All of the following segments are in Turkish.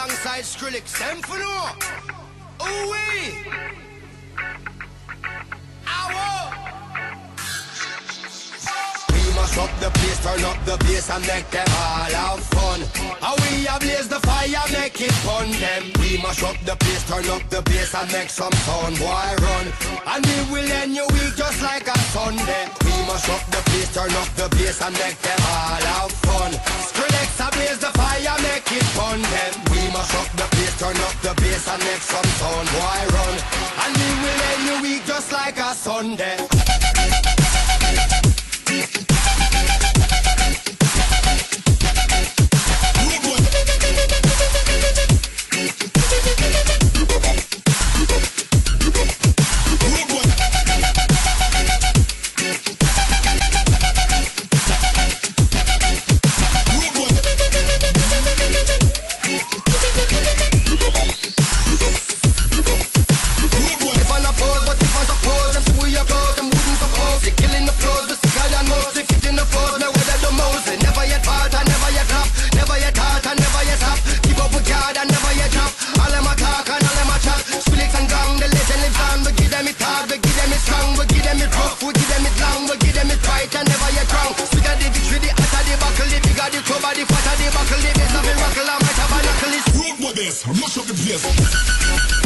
alongside Skrillex. Them. Ooh wee. We must up the place, turn up the bass and make them all have fun. How we ablaze the fire, make it fun them. We must up the place, turn up the bass and make some sound, boy run. And we will end your week just like a Sunday. We must up the place, turn up the bass and make them all have fun. Skrillex ablaze the fire, and make some sound, boy run. And we will end your week just like a Sunday. This, mash up the place.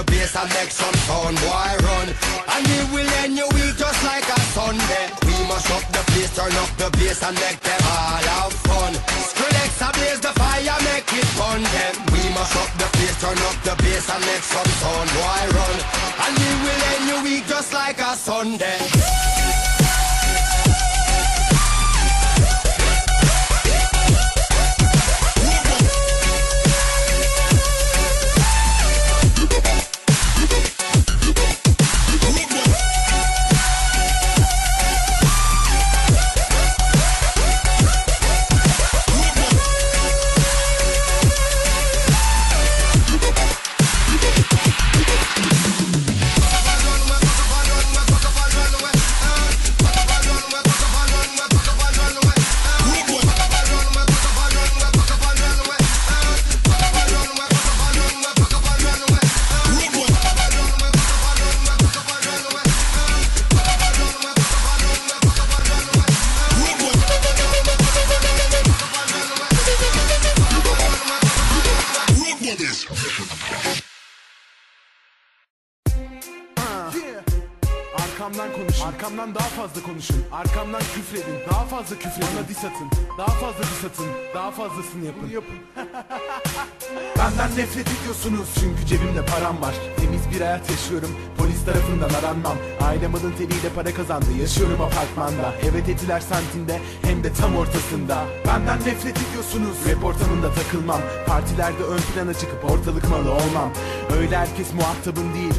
The bass and make some sound, boy run. And we will end your week just like a Sunday. We must up the place, turn up the bass and make them all have fun. Skrillex ablaze the fire, make it fun them. We must up the place, turn up the bass and make some sound, boy run. And we will end your week just like a Sunday. Arkamdan konuşun. Arkamdan daha fazla konuşun. Arkamdan küfredin. Daha fazla küfredin. Bana diss atın. Daha fazla diss atın. Daha fazlasını yapın. yapın. Benden nefret ediyorsunuz çünkü cebimde param var. Temiz bir hayat yaşıyorum. Polis tarafından aranmam. Ailem alın teriyle para kazandı. Yaşıyorum apartmanda. Evet etiler santinde hem de tam ortasında. Benden nefret ediyorsunuz. Rap ortamında takılmam. Partilerde ön plana çıkıp ortalık malı olmam. Öyle herkes muhatabım değil.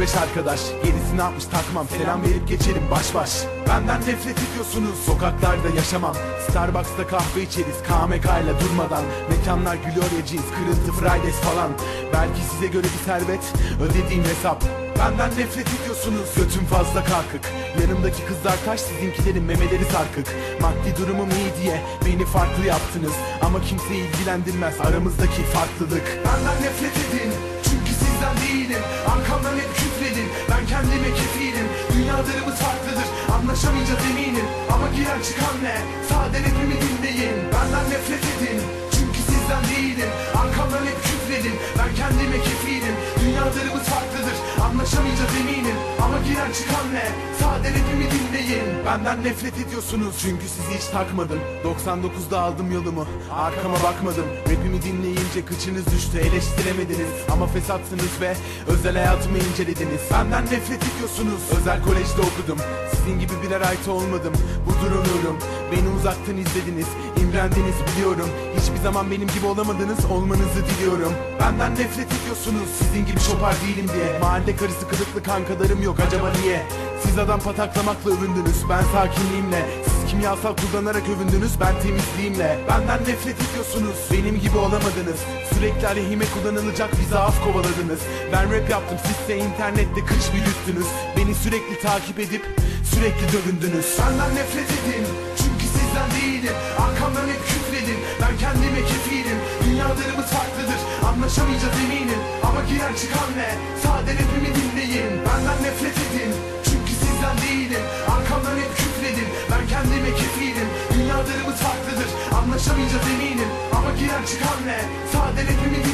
3-5 arkadaş. Gerisi ne yapmış takmam. Selam verip geçerim baş baş. Benden nefret ediyorsunuz. Sokaklarda yaşamam. Starbucks'ta kahve içeriz. KMK durmadan. Mekanlar Gloria Jeans, kırıntı Fridays falan. Belki size göre bir servet. Ödediğim hesap. Benden nefret ediyorsunuz Götüm fazla kalkık Yanımdaki kızlar taş sizinkilerin memeleri sarkık Maddi durumum iyi diye beni farklı yaptınız Ama kimseyi ilgilendirmez aramızdaki farklılık Benden nefret edin çünkü sizden değilim Arkamdan hep küfredin ben kendime kefilim Dünyalarımız farklıdır. Anlaşamayacağız eminim. Ama giren çıkan ne? Sade rapimi dinleyin. Benden nefret edin. Çünkü sizden değilim. Arkamdan hep küfredin. Ben kendime kefilim. Dünyalarımız farklıdır anlaşamayacağız eminim. Ama giren çıkan ne? Sade rapimi dinleyin? Benden nefret ediyorsunuz çünkü sizi hiç takmadım. 99'da aldım yolumu arkama bakmadım. Rapimi dinleyince kıçınız düştü eleştiremediniz. Ama fesatsınız ve özel hayatımı incelediniz. Benden nefret ediyorsunuz. Özel kolejde okudum. Sizin gibi birer ait olmadım. Budur onurum Beni uzaktan izlediniz. İmrendiniz biliyorum. Hiçbir zaman benim gibi olamadınız. Olmanızı diliyorum. Benden nefret ediyorsunuz. Sizin gibi şopar değilim diye. Mahalle karısı kılıklı kankalarım yok acaba niye Siz adam pataklamakla övündünüz ben sakinliğimle. Siz kimyasal kullanarak övündünüz ben temizliğimle. Benden nefret ediyorsunuz benim gibi olamadınız. Sürekli aleyhime kullanılacak bir zaaf kovaladınız. Ben rap yaptım sizse internette kış büyüttünüz. Beni sürekli takip edip sürekli dövündünüz. Benden nefret edin çünkü sizden değilim. Arkamdan hep küfredin ben kendime kefilim Dünyalarımız farklıdır. Anlaşamayacağız eminim. Ama giren çıkan ne? Sade rapimi dinleyin. Benden nefret edin. Çünkü sizden değilim. Arkamdan hep küfredin. Ben kendime kefilim. Dünyalarımız farklıdır. Anlaşamayacağız eminim. Ama giren çıkan ne? Sade rapimi dinleyin